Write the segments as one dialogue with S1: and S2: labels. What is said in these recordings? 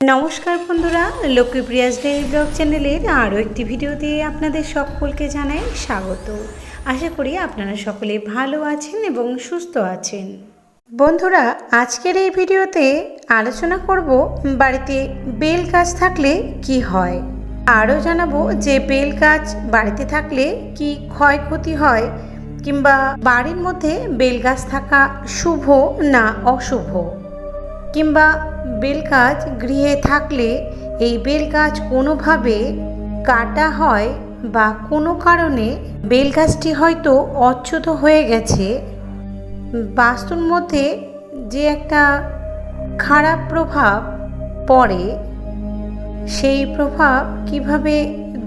S1: নমস্কার বন্ধুরা লক্ষ্মীপ্রিয়াস daily blog চ্যানেলের আরও একটি ভিডিও দিয়ে আপনাদের সকলকে জানাই স্বাগত। আশা করি আপনারা সকলে ভালো আছেন এবং সুস্থ আছেন। বন্ধুরা, আজকের এই ভিডিওতে আলোচনা করব বাড়িতে বেল গাছ থাকলে কি হয়। আরও জানাব যে বেল গাছ বাড়িতে থাকলে কি ক্ষয়ক্ষতি হয় কিংবা বাড়ির মধ্যে বেল গাছ থাকা শুভ না অশুভ। কিংবা বেল গাছ গৃহে থাকলে এই বেল গাছ কোনোভাবে কাটা হয় বা কোনো কারণে বেল গাছটি হয়তো অচ্যুত হয়ে গেছে। বাস্তুর মধ্যে যে একটা খারাপ প্রভাব পড়ে, সেই প্রভাব কীভাবে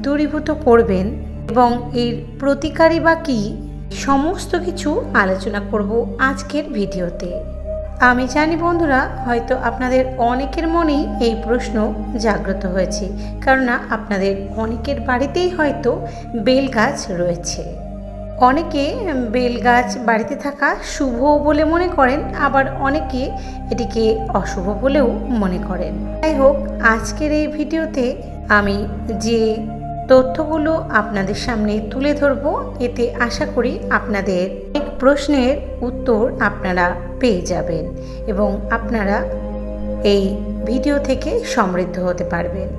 S1: দূরীভূত করবেন এবং এর প্রতিকারী বা কী, সমস্ত কিছু আলোচনা করব আজকের ভিডিওতে। আমি জানি বন্ধুরা, হয়তো আপনাদের অনেকের মনেই এই প্রশ্ন জাগ্রত হয়েছে, কেননা আপনাদের অনেকের বাড়িতেই হয়তো বেল গাছ রয়েছে। অনেকে বেল গাছ বাড়িতে থাকা শুভ বলে মনে করেন, আবার অনেকে এটিকে অশুভ বলেও মনে করেন। যাই হোক, আজকের এই ভিডিওতে আমি যে তথ্যগুলো আপনাদের সামনে তুলে ধরব। এতে আশা করি আপনাদের অনেক প্রশ্নের উত্তর আপনারা পেয়ে যাবেন এবং আপনারা এই ভিডিও থেকে সমৃদ্ধ হতে পারবেন।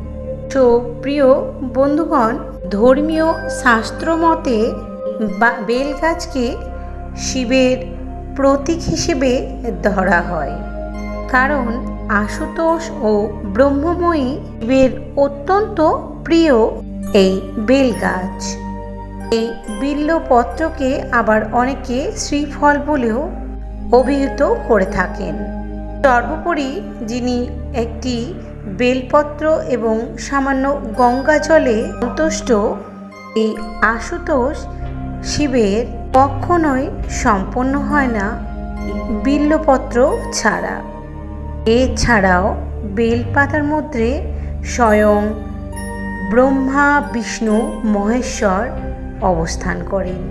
S1: তো প্রিয় বন্ধুগণ, ধর্মীয় শাস্ত্র মতে বেল গাছকে শিবের প্রতীক হিসেবে ধরা হয়। কারণ আশুতোষ ও ব্রহ্মময়ী শিবের অত্যন্ত প্রিয় এই বেল গাছ। এই বিল্লপত্রকে আবার অনেকে শ্রীফল বলেও অভিহিত করে থাকেন। সর্বোপরি যিনি একটি বেলপত্র এবং সামান্য গঙ্গা জলে সন্তুষ্ট, এই আশুতোষ শিবের কখনোই সম্পন্ন হয় না বিল্লপত্র ছাড়া। এছাড়াও বেলপাতার মধ্যে স্বয়ং ব্রহ্মা, বিষ্ণু, মহেশ্বর অবস্থান করেন।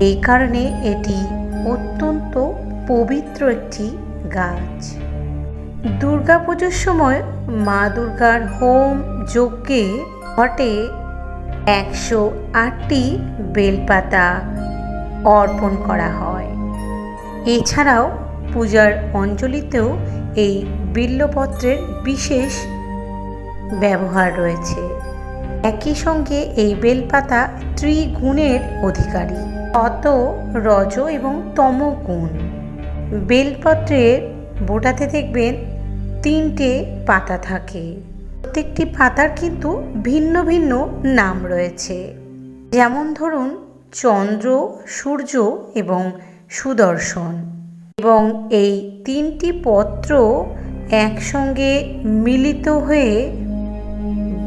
S1: এই কারণে এটি অত্যন্ত পবিত্র একটি গাছ। দুর্গাপুজোর সময় মা দুর্গার হোম যজ্ঞে ঘটে একশো আটটি বেলপাতা অর্পণ করা হয়। এছাড়াও পূজার অঞ্জলিতেও এই বিল্লপত্রের বিশেষ ব্যবহার রয়েছে। একই সঙ্গে এই বেলপাতা ত্রিগুণের অধিকারী। অত রজ এবং তম গুণ। বেলপত্রের বোটাতে দেখবেন তিনটে পাতা থাকে। প্রত্যেকটি পাতার কিন্তু ভিন্ন ভিন্ন নাম রয়েছে। যেমন ধরুন, চন্দ্র, সূর্য এবং সুদর্শন। এবং এই তিনটি পত্র একসঙ্গে মিলিত হয়ে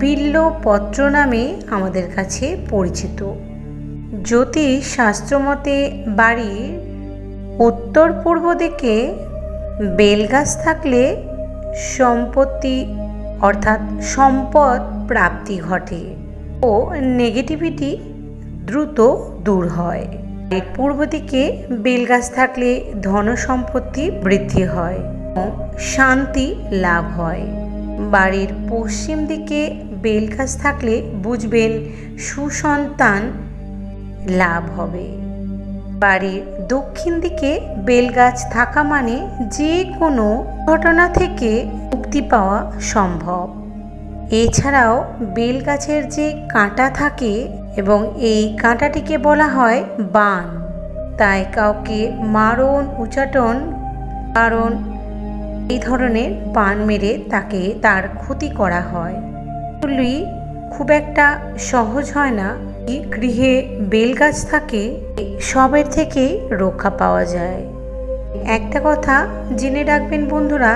S1: বিল্লপত্র নামে আমাদের কাছে পরিচিত। জ্যোতিষ শাস্ত্রমতে বাড়ির উত্তর পূর্ব দিকে বেলগাছ থাকলে সম্পত্তি অর্থাৎ সম্পদ প্রাপ্তি ঘটে ও নেগেটিভিটি দ্রুত দূর হয়। এর পূর্ব দিকে বেলগাছ থাকলে ধন সম্পত্তি বৃদ্ধি হয় ও শান্তি লাভ হয়। বাড়ির পশ্চিম দিকে বেলগাছ থাকলে বুঝবেন সুসন্তান লাভ হবে। বাড়ির দক্ষিণ দিকে বেলগাছ থাকা মানে যে কোনো ঘটনা থেকে মুক্তি পাওয়া সম্ভব। এছাড়াও বেল গাছের যে কাঁটা থাকে এবং এই কাঁটাটিকে বলা হয় বান, তাই কাউকে মারণ, উচাটন, কারণ এই ধরনের বান মেরে তাকে তার ক্ষতি করা হয়। এগুলি খুব একটা সহজ হয় না গৃহে বেল গাছ থাকে, সবের থেকে রক্ষা পাওয়া যায়। একটা কথা জেনে রাখবেন বন্ধুরা,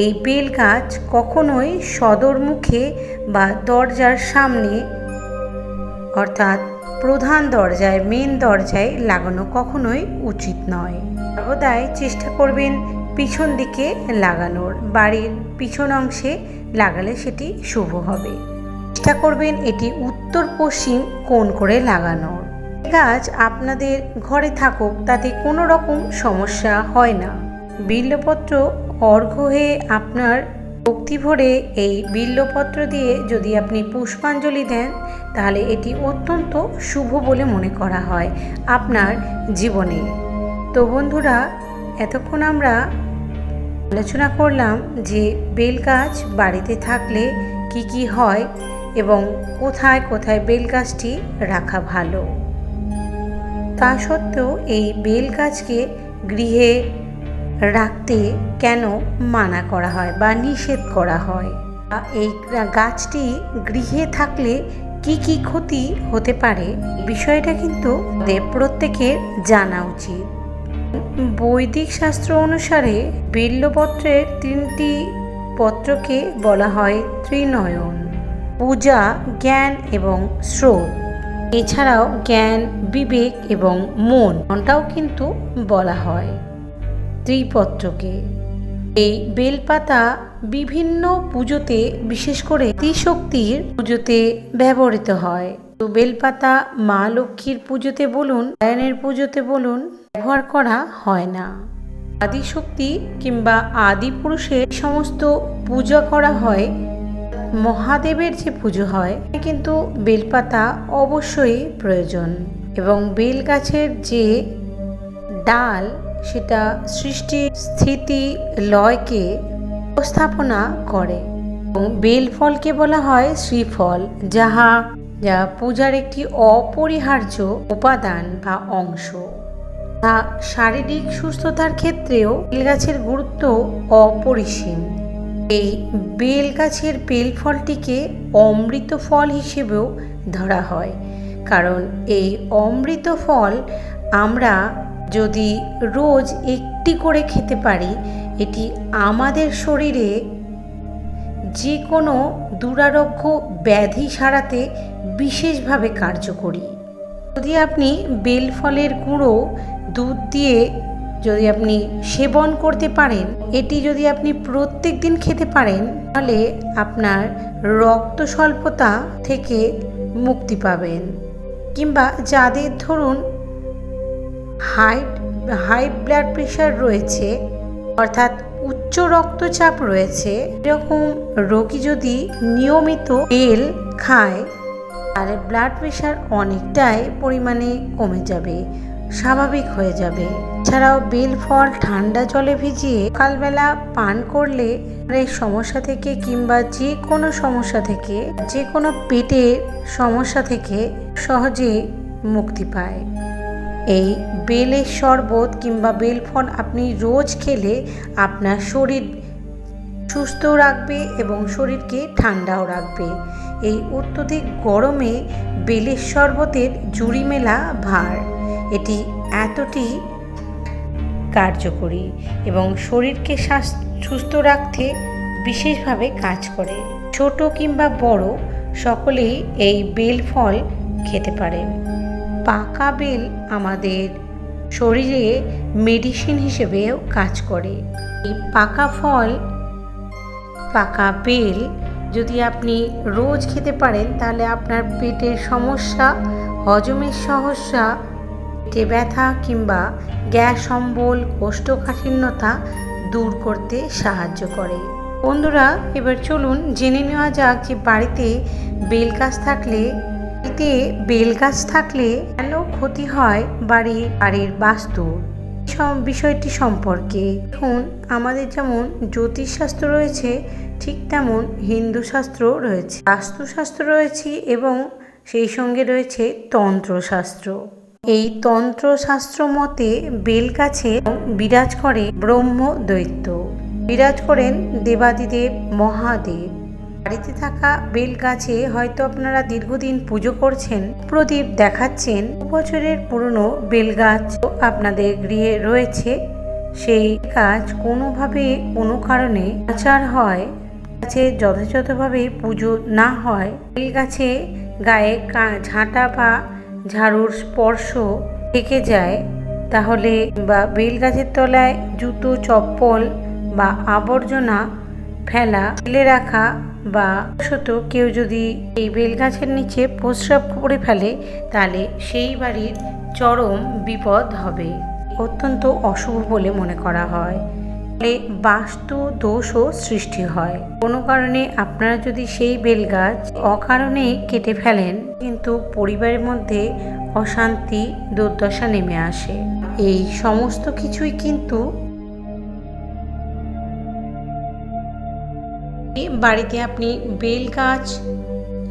S1: এই বেল গাছ কখনোই সদর মুখে বা দরজার সামনে, অর্থাৎ প্রধান দরজায় মেন দরজায় লাগানো কখনোই উচিত নয়। সর্বদাই চেষ্টা করবেন পিছন দিকে লাগানোর, বাড়ির পিছন অংশে লাগালে সেটি শুভ হবে। চেষ্টা করবেন এটি উত্তর পশ্চিম কোণ করে লাগানোর। গাছ আপনাদের ঘরে থাকুক, তাতে কোনো রকম সমস্যা হয় না। বিল্লপত্র অর্ঘ্য হয়ে আপনার ভক্তি ভরে এই বিল্লপত্র দিয়ে যদি আপনি পুষ্পাঞ্জলি দেন, তাহলে এটি অত্যন্ত শুভ বলে মনে করা হয় আপনার জীবনে। তো বন্ধুরা, এতক্ষণ আমরা আলোচনা করলাম যে বেল গাছ বাড়িতে থাকলে কি কি হয় এবং কোথায় কোথায় বেল গাছটি রাখা ভালো। তা সত্ত্বেও এই বেল গাছকে গৃহে রাখতে কেন মানা করা হয় বা নিষেধ করা হয়? এই গাছটি গৃহে থাকলে কি কি ক্ষতি হতে পারে? বিষয়টা কিন্তু প্রত্যেকের জানা উচিত। বৈদিক শাস্ত্র অনুসারে বিল্লপত্রের তিনটি পত্রকে বলা হয় ত্রিনয়ন, পূজা, জ্ঞান এবং স্রোত। এছাড়াও জ্ঞান, বিবেক এবং মন মনটাও কিন্তু বলা হয় ত্রিপত্রকে। এই বেলপাতা বিভিন্ন পুজোতে, বিশেষ করে ত্রিশক্তির পুজোতে ব্যবহৃত হয়। তো বেলপাতা মা লক্ষ্মীর পুজোতে বলুন, নারায়ণের পুজোতে বলুন ব্যবহার করা হয় না। আদিশক্তি কিংবা আদি পুরুষের সমস্ত পূজা করা হয়, মহাদেবের যে পুজো হয় কিন্তু বেলপাতা অবশ্যই প্রয়োজন এবং বেল গাছের যে ডাল, সেটা সৃষ্টি স্থিতি লয়কে উপস্থাপনা করে এবং বেল ফলকে বলা হয় শ্রীফল, যাহা, যা পূজার একটি অপরিহার্য উপাদান বা অংশ। তা শারীরিক সুস্থতার ক্ষেত্রেও বেল গাছের গুরুত্ব অপরিসীম। এই বেল গাছের বেল ফলটিকে অমৃত ফল হিসেবেও ধরা হয়। কারণ এই অমৃত ফল আমরা যদি রোজ একটি করে খেতে পারি, এটি আমাদের শরীরে যে কোনো দুরারোগ্য ব্যাধি সারাতে বিশেষভাবে কার্যকরী। যদি আপনি বেল ফলের গুঁড়ো, দুধ দিয়ে যদি আপনি সেবন করতে পারেন, এটি যদি আপনি প্রত্যেক দিন খেতে পারেন, তাহলে আপনার রক্ত স্বল্পতা থেকে মুক্তি পাবেন। কিংবা যাদের ধরুন হাই হাই ব্লাড প্রেশার রয়েছে, অর্থাৎ উচ্চ রক্তচাপ রয়েছে, এরকম রোগী যদি নিয়মিত তেল খায় তাহলে ব্লাড প্রেশার অনেকটাই পরিমাণে কমে যাবে, স্বাভাবিক হয়ে যাবে। এছাড়াও বেল ফল ঠান্ডা জলে ভিজিয়ে সকালবেলা পান করলে সমস্যা থেকে কিংবা যে কোনো সমস্যা থেকে, যে কোনো পেটের সমস্যা থেকে সহজে মুক্তি পায়। এই বেলের শরবত কিংবা বেল ফল আপনি রোজ খেলে আপনার শরীর সুস্থ রাখবে এবং শরীরকে ঠান্ডাও রাখবে। এই অত্যধিক গরমে বেলের শরবতের জুড়ি মেলা ভার। এটি এতটি কার্যকরী এবং শরীরকে সুস্থ রাখতে বিশেষভাবে কাজ করে। ছোট কিংবা বড় সকলেই এই বেল ফল খেতে পারেন পাকা বেল আমাদের শরীরে মেডিসিন হিসেবেও কাজ করে। এই পাকা ফল, পাকা বেল যদি আপনি রোজ খেতে পারেন, তাহলে আপনার পেটের সমস্যা, হজমের সমস্যা, পেটে ব্যথা কিংবা গ্যাস অম্বল, কোষ্ঠকাঠিন্যতা দূর করতে সাহায্য করে। বন্ধুরা, এবার চলুন জেনে নেওয়া যাক যে বাড়িতে বেল গাছ থাকলে, বাড়িতে বেল গাছ থাকলে কেন ক্ষতি হয় বাড়ি বাড়ির বাস্তু? বিষয়টি সম্পর্কে। এখন আমাদের যেমন জ্যোতিষশাস্ত্র রয়েছে, ঠিক তেমন হিন্দু শাস্ত্র রয়েছে। বাস্তুশাস্ত্র রয়েছে এবং সেই সঙ্গে রয়েছে তন্ত্রশাস্ত্র। এই তন্ত্রশাস্ত্র মতে বেল গাছে বিরাজ করে ব্রহ্ম দৈত্য বিরাজ করেন দেবাদিদেব মহাদেব। বাড়িতে থাকা বেল গাছে হয়তো আপনারা দীর্ঘদিন পুজো করছেন, প্রদীপ দেখাচ্ছেন বছরের পুরনো বেল গাছ আপনাদের গৃহে রয়েছে। সেই গাছ কোনোভাবে কোনো কারণে আচার হয়, গাছে যথাযথভাবে পুজো না হয়। বেল গাছে গায়ে ঝাঁটা বা ঝাড়ুর স্পর্শ থেকে যায়। তাহলে বা বেল গাছের তলায় জুতো, চপ্পল বা আবর্জনা ফেলা, ফেলে রাখা বা শত কেউ যদি এই বেল গাছের নিচে প্রস্রাব করে ফেলে, তাহলে সেই বাড়ির চরম বিপদ হবে। অত্যন্ত অশুভ বলে মনে করা হয়। ফলে বাস্তু দোষও সৃষ্টি হয়। কোনো কারণে আপনারা যদি সেই বেল গাছ অকারণে কেটে ফেলেন, কিন্তু পরিবারের মধ্যে অশান্তি, দুর্দশা নেমে আসে। এই সমস্ত কিছুই কিন্তু বাড়িতে আপনি বেল গাছ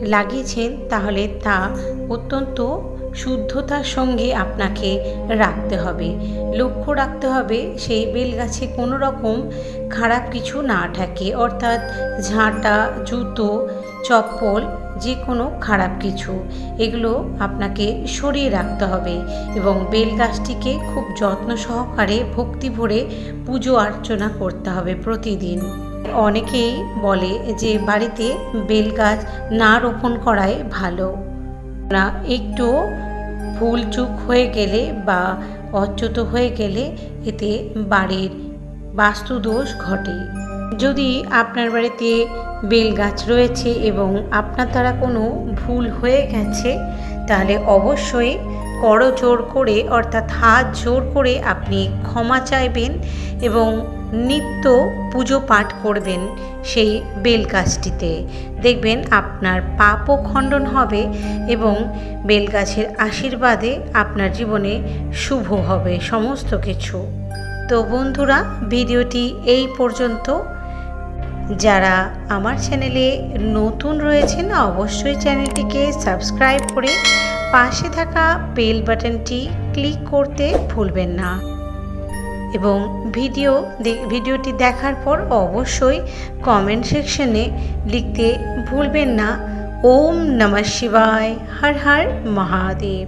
S1: লাগিয়েছেন, তাহলে তা অত্যন্ত শুদ্ধতার সঙ্গে আপনাকে রাখতে হবে। লক্ষ্য রাখতে হবে, সেই বেল গাছে কোনো রকম খারাপ কিছু না থাকে অর্থাৎ ঝাঁটা, জুতো, চপ্পল যে কোনো খারাপ কিছু, এগুলো আপনাকে সরিয়ে রাখতে হবে এবং বেল গাছটিকে খুব যত্ন সহকারে ভক্তি ভরে পুজো অর্চনা করতে হবে প্রতিদিন। অনেকেই বলে যে বাড়িতে বেল গাছ না রোপণ করাই ভালো। না, একটু ভুল চুক হয়ে গেলে বা অচ্যুত হয়ে গেলে এতে বাড়ির বাস্তুদোষ ঘটে। যদি আপনার বাড়িতে বেল গাছ রয়েছে এবং আপনার দ্বারা কোনো ভুল হয়ে গেছে, তাহলে অবশ্যই করজোর করে, অর্থাৎ হাত জোর করে আপনি ক্ষমা চাইবেন এবং নিত্য পুজো পাঠ করবেন সেই বেল গাছটিতে। দেখবেন আপনার পাপও খণ্ডন হবে এবং বেল গাছের আশীর্বাদে আপনার জীবনে শুভ হবে সমস্ত কিছু। তো বন্ধুরা, ভিডিওটি এই পর্যন্ত। যারা আমার চ্যানেলে নতুন রয়েছেন, অবশ্যই চ্যানেলটিকে সাবস্ক্রাইব করে পাশে থাকা বেল বাটনটি ক্লিক করতে ভুলবেন না। এবং ভিডিও ভিডিওটি দেখার পর অবশ্যই কমেন্ট সেকশনে লিখতে ভুলবেন না। ওম নমঃ শিবায়। হর হর মহাদেব।